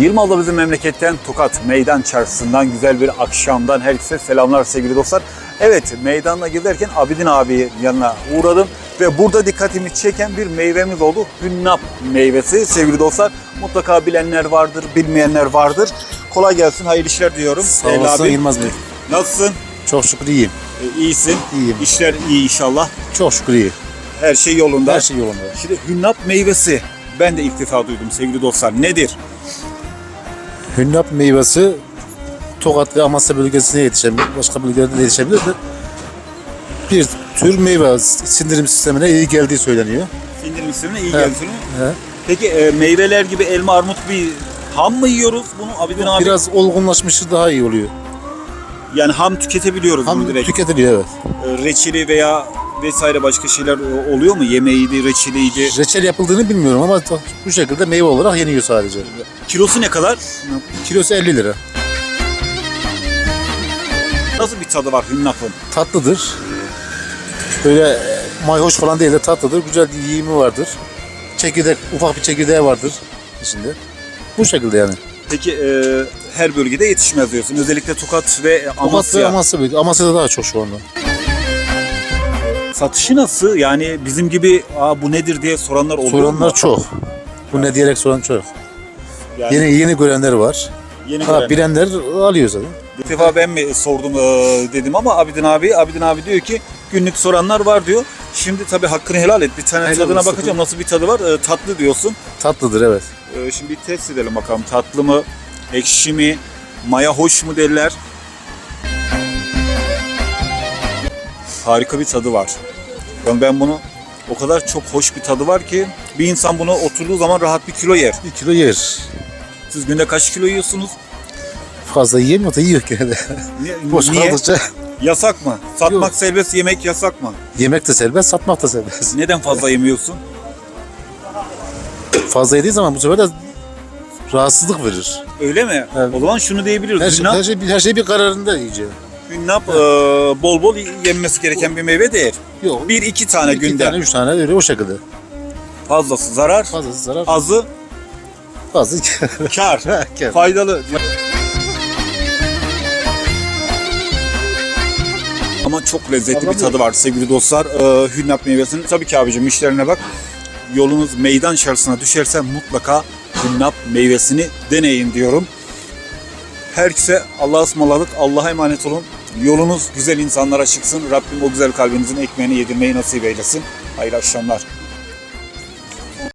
Yılmaz'da bizim memleketten Tokat Meydan Çarşısı'ndan güzel bir akşamdan herkese selamlar sevgili dostlar. Evet meydanda gezerken Abidin abi yanına uğradım ve burada dikkatimi çeken bir meyvemiz oldu. Hünnap meyvesi sevgili dostlar. Mutlaka bilenler vardır, bilmeyenler vardır. Kolay gelsin, hayırlı işler diyorum. Sağ olasın abi. Yılmaz Bey. Nasılsın? Çok şükür iyiyim. Ee, iyisin. İyiyim. İşler iyi inşallah. Çok şükür iyi. Her şey yolunda. Her şey yolunda. Şimdi hünnap meyvesi ben de ilk defa duydum sevgili dostlar. Nedir? Hünnap meyvesi Tokat ve Amasya bölgesine yetişen, başka bölgelerde de yetişebilir de bir tür meyve sindirim sistemine iyi geldiği söyleniyor. Sindirim sistemine iyi Evet. geldi. He. Peki e, meyveler gibi elma, armut bir ham mı yiyoruz bunu Abidin abi? Biraz olgunlaşmışı daha iyi oluyor. Yani ham tüketebiliyoruz bunu Ham direkt. tüketiliyor evet. E, reçeli veya vesaire başka şeyler oluyor mu? Yemeğiydi, reçeliydi. Reçel yapıldığını bilmiyorum ama bu şekilde meyve olarak yeniyor sadece. Kilosu ne kadar? Kilosu 50 lira. Nasıl bir tadı var hünnapın? Tatlıdır. Böyle e, mayhoş falan değil de tatlıdır. Güzel bir yiyimi vardır. Çekirdek, ufak bir çekirdeği vardır içinde. Bu şekilde yani. Peki e, her bölgede yetişmez diyorsun. Özellikle Tokat ve Amasya. Amasya. Amasya, bölge- Amasya'da daha çok şu anda. Satışı nasıl? Yani bizim gibi Aa, bu nedir diye soranlar oluyor mu? Soranlar çok. Bu ne diyerek soran çok. Yani Yeni yeni görenler var. yeni Ha, gören- bilenler alıyor zaten. Bir defa ben mi sordum e, dedim ama Abidin abi, Abidin abi diyor ki günlük soranlar var diyor. Şimdi tabii hakkını helal et. Bir tane Helal tadına olsun. bakacağım nasıl bir tadı var. E, tatlı diyorsun. Tatlıdır evet. E, şimdi bir test edelim bakalım. Tatlı mı, ekşi mi, maya hoş mu derler. Harika bir tadı var. Yani ben bunu o kadar çok hoş bir tadı var ki bir insan bunu oturduğu zaman rahat bir kilo yer. Bir kilo yer. Siz günde kaç kilo yiyorsunuz? Fazla yiyemiyor da yiyor gene de. Ni- Boş Niye? kaldıkça Yasak mı? Satmak Yok. serbest, yemek yasak mı? yemek de serbest, satmak da serbest. Neden fazla yemiyorsun? Fazla yediği zaman bu sefer de rahatsızlık verir. Öyle mi? Evet. O zaman şunu diyebiliriz. Her şey, her şey, her şey bir kararında yiyeceğim. Hünnap, e, bol bol yenmesi gereken bir meyve değil. Yok. Bir iki tane iki günde. tane, üç tane öyle o şekilde. Fazlası zarar, Fazlası zarar, azı fazla kar. Kar. Faydalı. Ama çok lezzetli bir tadı var sevgili dostlar. Ee, hünnap meyvesinin. Tabii ki abicim müşterine bak. Yolunuz meydan şarjısına düşerse mutlaka hünnap meyvesini deneyin diyorum. Herkese Allah'a ısmarladık. Allah'a emanet olun. Yolunuz güzel insanlara çıksın. Rabbim o güzel kalbinizin ekmeğini yedirmeyi nasip eylesin. Hayırlı akşamlar.